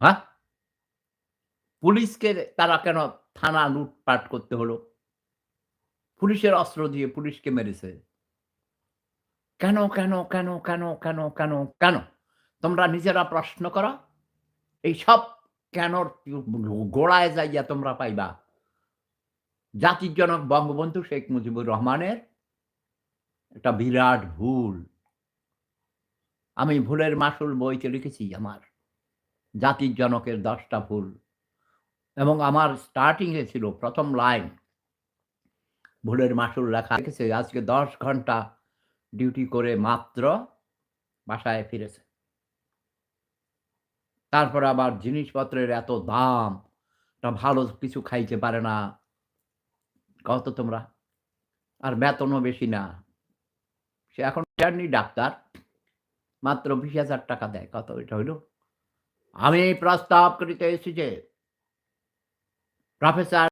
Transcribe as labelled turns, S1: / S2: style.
S1: হ্যাঁ? পুলিশকে তারা কেন থানা লুটপাট করতে হলো? পুলিশের অস্ত্র দিয়ে পুলিশকে মেরেছে। কেন কেন কেন কেন কেন কেন কেন? তোমরা নিজেরা প্রশ্ন করো। এই সব কেন গোড়ায় যাইয়া তোমরা পাইবা? জাতির জনক বঙ্গবন্ধু শেখ মুজিবুর রহমানের একটা বিরাট ভুল। আমি ভুলের মাসুল বইতে লিখেছি আমার। জাতির জনকের দশটা ভুল। এবং আমার স্টার্টিংয়ে ছিল প্রথম লাইন ভুলের মাসুল লেখা। লিখেছে আজকে দশ ঘণ্টা ডিউটি করে মাত্র বাসায় ফিরেছে। তারপর আবার জিনিসপত্রের এত দাম, তা ভালো কিছু খাইতে পারে না। কত তোমরা, আর বেতনও বেশি না। সে এখন ডাক্তার, মাত্র বিশ হাজার টাকা দেয়। কত এটা হইল? আমি প্রস্তাব করিতে এসেছি যে প্রফেসর